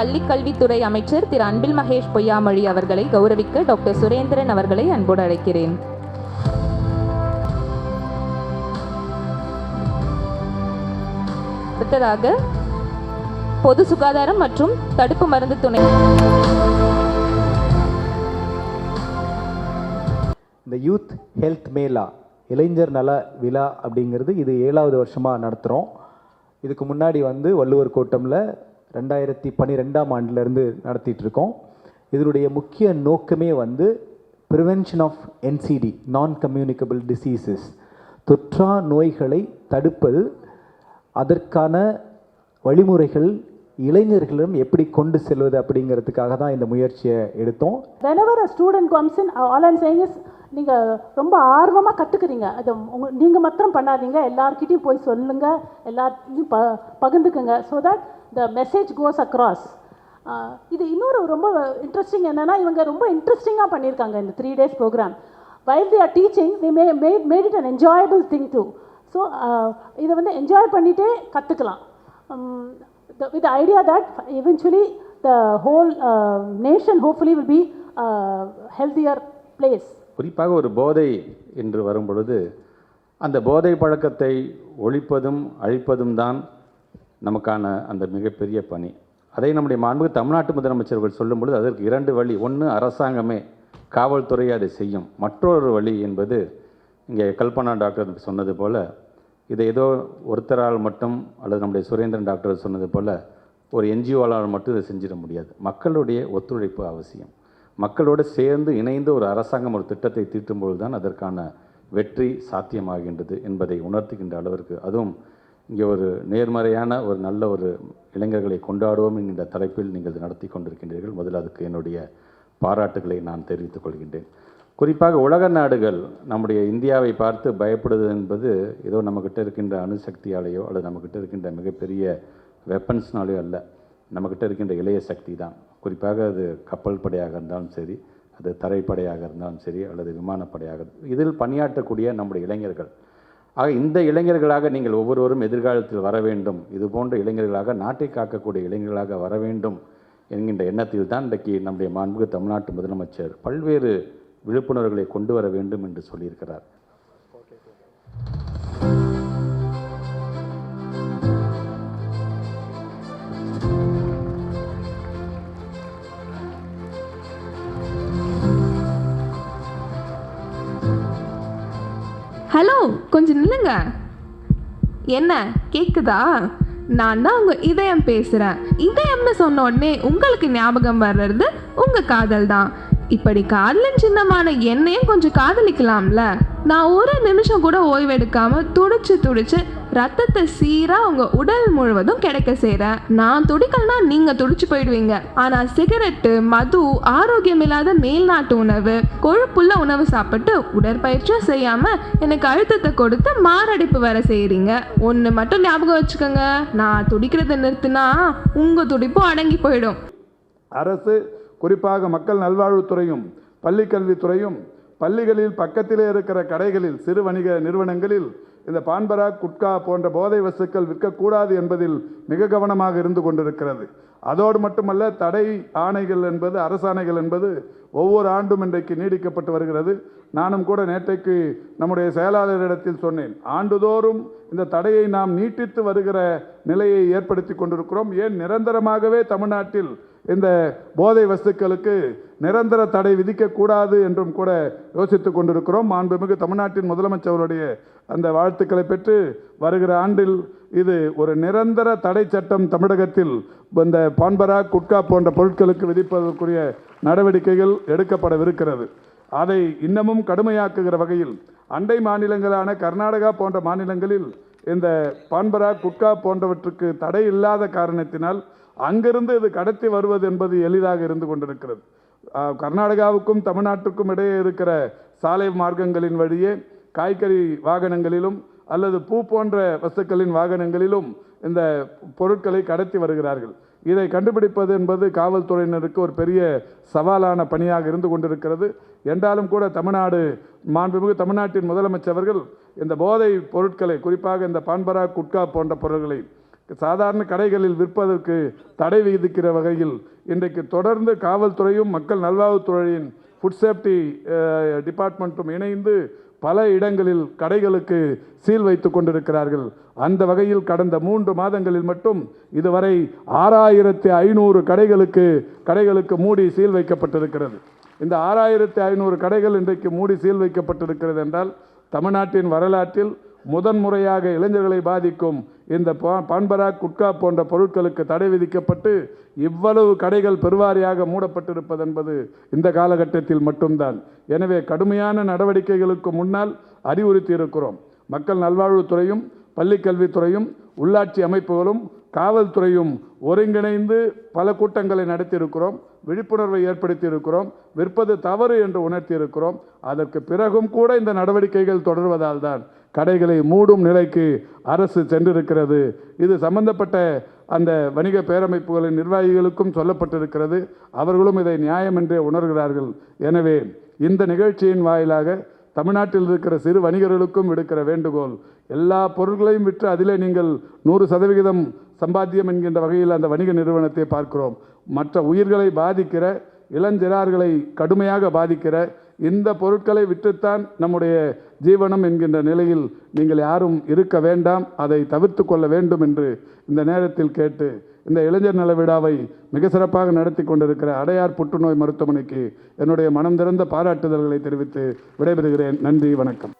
கல்வித்துறை அமைச்சர் திரு அன்பில் மகேஷ் பொய்யாமொழி அவர்களை கௌரவிக்க டாக்டர் சுரேந்திரன் அவர்களை அன்போடு அழைக்கிறேன். அடுத்ததாக பொது சுகாதாரம் மற்றும் தடுப்பு மருந்து துணை. இந்த யூத் ஹெல்த் மேலா இளைஞர் நல விழா அப்படிங்கிறது இது ஏழாவது வருஷமாக நடத்துகிறோம் இதுக்கு முன்னாடி வந்து வள்ளுவர் கோட்டமில் ரெண்டாயிரத்தி பன்னிரெண்டாம் ஆண்டுலேருந்து நடத்திட்டுருக்கோம். இதனுடைய முக்கிய நோக்கமே வந்து prevention of NCD non communicable diseases தொற்றா நோய்களை தடுப்பது அதற்கான வழிமுறைகள் இளைஞர்களிடம் எப்படி கொண்டு செல்வது அப்படிங்கிறதுக்காக தான் இந்த முயற்சியை எடுத்தோம். Whenever student student comes in all நீங்கள் ரொம்ப ஆர்வமாக கற்றுக்குறீங்க அது உங்க நீங்கள் மாத்திரம் பண்ணாதீங்க. எல்லார்கிட்டையும் போய் சொல்லுங்கள் எல்லாத்தையும் ப பகிர்ந்துக்குங்க. So that the message goes across இது இன்னொரு ரொம்ப இன்ட்ரெஸ்டிங் என்னென்னா இவங்க ரொம்ப இன்ட்ரெஸ்டிங்காக பண்ணியிருக்காங்க இந்த three days program while they are teaching they may made made it an enjoyable thing do so இதை வந்து என்ஜாய் பண்ணிகிட்டே கற்றுக்கலாம் the um, the idea that eventually the whole nation nation be be be a குறிப்பாக ஒரு போதை என்று வரும் பொழுது அந்த போதை பழக்கத்தை ஒழிப்பதும் அழிப்பதும் தான் நமக்கான அந்த மிகப்பெரிய பணி. அதை நம்முடைய மாண்புக்கு தமிழ்நாட்டு முதலமைச்சர்கள் சொல்லும்பொழுது அதற்கு இரண்டு வழி. ஒன்று அரசாங்கமே காவல்துறையை அதை செய்யும். மற்றொரு வழி என்பது இங்கே கல்பனா டாக்டர் சொன்னது போல் இதை ஏதோ ஒருத்தரால் மட்டும் அல்லது நம்முடைய சுரேந்திரன் டாக்டர் சொன்னது போல் ஒரு என்ஜிஓவால் மட்டும் இதை செஞ்சிட முடியாது. மக்களுடைய ஒத்துழைப்பு அவசியம். மக்களோடு சேர்ந்து இணைந்து ஒரு அரசாங்கம் ஒரு திட்டத்தை தீட்டும்பொழுது தான் அதற்கான வெற்றி சாத்தியமாகின்றது என்பதை உணர்த்துகின்ற அளவிற்கு. அதுவும் இங்கே ஒரு நேர்மறையான ஒரு நல்ல ஒரு இளைஞர்களை கொண்டாடுவோம் என்கின்ற தலைப்பில் நீங்கள் நடத்தி கொண்டிருக்கின்றீர்கள். முதல்ல அதுக்கு என்னுடைய பாராட்டுகளை நான் தெரிவித்துக் கொள்கின்றேன். குறிப்பாக உலக நாடுகள் நம்முடைய இந்தியாவை பார்த்து பயப்படுது என்பது ஏதோ நம்மக்கிட்ட இருக்கின்ற அணுசக்தியாலேயோ அல்லது நம்மக்கிட்ட இருக்கின்ற மிகப்பெரிய வெப்பன்ஸ்னாலேயோ அல்ல. நம்மக்கிட்ட இருக்கின்ற இளைய சக்தி தான். குறிப்பாக அது கப்பல் படையாக இருந்தாலும் சரி அது தரைப்படையாக இருந்தாலும் சரி அல்லது விமானப்படையாக இதில் பணியாற்றக்கூடிய நம்முடைய இளைஞர்கள் ஆக இந்த இளைஞர்களாக நீங்கள் ஒவ்வொருவரும் எதிர்காலத்தில் வர வேண்டும். இது போன்ற இளைஞர்களாக நாட்டை காக்கக்கூடிய இளைஞர்களாக வர வேண்டும் என்கின்ற எண்ணத்தில் தான் இன்றைக்கு நம்முடைய மாண்புக்கு தமிழ்நாட்டு முதலமைச்சர் பல்வேறு விழிப்புணர்வுகளை கொண்டு வர வேண்டும் என்று சொல்லியிருக்கிறார். கொஞ்சம் நில்லுங்க. என்ன கேக்குதா? நான் தான் உங்க இதயம் பேசுறேன். இதயம்னு சொன்ன உடனே உங்களுக்கு ஞாபகம் வர்றது உங்க காதல் தான். இப்படி காதலன் சின்னமான என்னையும் கொஞ்சம் காதலிக்கலாம்ல? நான் ஒரு நிமிஷம் கூட ஓய்வெடுக்காம துடிச்சு துடிச்சு ரத்தத்தை சீரா உங்க உடல் முழுவதும் கிடைக்க செய்றேன். நான் துடிக்கலனா நீங்க துடிச்சு போயிடுவீங்க. ஆனா சிகரெட்டு மது ஆரோக்கியம் இல்லாத மேல்நாட்டு உணவு கொழுப்புள்ள உணவு சாப்பிட்டு உடற்பயிற்சியும் செய்யாம எனக்கு அழுத்தத்தை கொடுத்து மாரடைப்பு வர செய்யறீங்க ஒன்று மட்டும் ஞாபகம் வச்சுக்கோங்க. நான் துடிக்கிறத நிறுத்தினா உங்க துடிப்பும் அடங்கி போயிடும். அரசு குறிப்பாக மக்கள் நல்வாழ்வுத்துறையும் பள்ளிக்கல்வித்துறையும் பள்ளிகளில் பக்கத்திலே இருக்கிற கடைகளில் சிறு வணிக நிறுவனங்களில் இந்த பான்பரா குட்கா போன்ற போதை வசுக்கள் விற்கக்கூடாது என்பதில் மிக கவனமாக இருந்து கொண்டிருக்கிறது. அதோடு மட்டுமல்ல தடை ஆணைகள் என்பது அரசாணைகள் என்பது ஒவ்வொரு ஆண்டும் இன்றைக்கு நீடிக்கப்பட்டு வருகிறது. நானும் கூட நேற்றைக்கு நம்முடைய செயலாளரிடத்தில் சொன்னேன் ஆண்டுதோறும் இந்த தடையை நாம் நீட்டித்து வருகிற நிலையை ஏற்படுத்தி கொண்டிருக்கிறோம். ஏன் நிரந்தரமாகவே தமிழ்நாட்டில் இந்த போதை வஸ்துக்களுக்கு நிரந்தர தடை விதிக்கக்கூடாது என்றும் கூட யோசித்து கொண்டிருக்கிறோம். மாண்புமிகு தமிழ்நாட்டின் முதலமைச்சருடைய அந்த வாழ்த்துக்களை பெற்று வருகிற ஆண்டில் இது ஒரு நிரந்தர தடை சட்டம் தமிழகத்தில் இந்த பான்பரா குட்கா போன்ற பொருட்களுக்கு விதிப்பதற்குரிய நடவடிக்கைகள் எடுக்கப்படவிருக்கிறது. அதை இன்னமும் கடுமையாக்குகிற வகையில் அண்டை மாநிலங்களான கர்நாடகா போன்ற மாநிலங்களில் இந்த பான்பரா குட்கா போன்றவற்றுக்கு தடை இல்லாத காரணத்தினால் அங்கிருந்து இது கடத்தி வருவது என்பது எளிதாக இருந்து கொண்டிருக்கிறது. கர்நாடகாவுக்கும் தமிழ்நாட்டுக்கும் இடையே இருக்கிற சாலை மார்க்கங்களின் வழியே காய்கறி வாகனங்களிலும் அல்லது பூ போன்ற வஸ்துக்களின் வாகனங்களிலும் இந்த பொருட்களை கடத்தி வருகிறார்கள். இதை கண்டுபிடிப்பது என்பது காவல்துறையினருக்கு ஒரு பெரிய சவாலான பணியாக இருந்து கொண்டிருக்கிறது. என்றாலும் கூட தமிழ்நாடு மாண்புமிகு தமிழ்நாட்டின் முதலமைச்சர்கள் இந்த போதை பொருட்களை குறிப்பாக இந்த பான்பரா குட்கா போன்ற பொருட்களை சாதாரண கடைகளில் விற்பதற்கு தடை விதிக்கிற வகையில் இன்றைக்கு தொடர்ந்து காவல்துறையும் மக்கள் நல்வாழ்வுத்துறையின் ஃபுட் சேஃப்டி டிபார்ட்மெண்ட்டும் இணைந்து பல இடங்களில் கடைகளுக்கு சீல் வைத்து கொண்டிருக்கிறார்கள். அந்த வகையில் கடந்த மூன்று மாதங்களில் மட்டும் இதுவரை ஆறாயிரத்தி ஐநூறு கடைகளுக்கு கடைகளுக்கு மூடி சீல் வைக்கப்பட்டிருக்கிறது. இந்த ஆறாயிரத்தி ஐநூறு கடைகள் இன்றைக்கு மூடி சீல் வைக்கப்பட்டிருக்கிறது என்றால் தமிழ்நாட்டின் வரலாற்றில் முதன்முறையாக இளைஞர்களை பாதிக்கும் இந்த பா- பான்பராக் குட்கா போன்ற பொருட்களுக்கு தடை விதிக்கப்பட்டு இவ்வளவு கடைகள் பெருவாரியாக மூடப்பட்டிருப்பது என்பது இந்த காலகட்டத்தில் மட்டும்தான். எனவே கடுமையான நடவடிக்கைகளுக்கு முன்னால் அறிவுறுத்தி இருக்கிறோம் மக்கள் நல்வாழ்வுத்துறையும் பள்ளிக்கல்வித்துறையும் உள்ளாட்சி அமைப்புகளும் காவல்துறையும் ஒருங்கிணைந்து பல கூட்டங்களை நடத்தியிருக்கிறோம். விழிப்புணர்வை ஏற்படுத்தி இருக்கிறோம் விற்பது தவறு என்று உணர்த்தியிருக்கிறோம். அதற்கு பிறகும் கூட இந்த நடவடிக்கைகள் தொடர்வதால் தான் கடைகளை மூடும் நிலைக்கு அரசு சென்றிருக்கிறது. இது சம்பந்தப்பட்ட அந்த வணிக பேரமைப்புகளின் நிர்வாகிகளுக்கும் சொல்லப்பட்டிருக்கிறது. அவர்களும் இதை நியாயம் என்றே உணர்கிறார்கள். எனவே இந்த நிகழ்ச்சியின் வாயிலாக தமிழ்நாட்டில் இருக்கிற சிறு வணிகர்களுக்கும் விடுக்கிற வேண்டுகோள் எல்லா பொருட்களையும் விற்று அதிலே நீங்கள் நூறு சதவிகிதம் சம்பாத்தியம் என்கின்ற வகையில் அந்த வணிக நிறுவனத்தை பார்க்கிறோம். மற்ற உயிர்களை பாதிக்கிற இளஞ்சிறார்களை கடுமையாக பாதிக்கிற இந்த பொருட்களை விற்றுத்தான் நம்முடைய ஜீவனம் என்கின்ற நிலையில் நீங்கள் யாரும் இருக்க வேண்டாம் அதை தவிர்த்து கொள்ள வேண்டும் என்று இந்த நேரத்தில் கேட்டு இந்த இளைஞர் நல விழாவை மிக சிறப்பாக நடத்தி கொண்டிருக்கிற அடையார் புற்றுநோய் மருத்துவமனைக்கு என்னுடைய மனம் திறந்த பாராட்டுதல்களை தெரிவித்து விடைபெறுகிறேன். நன்றி வணக்கம்.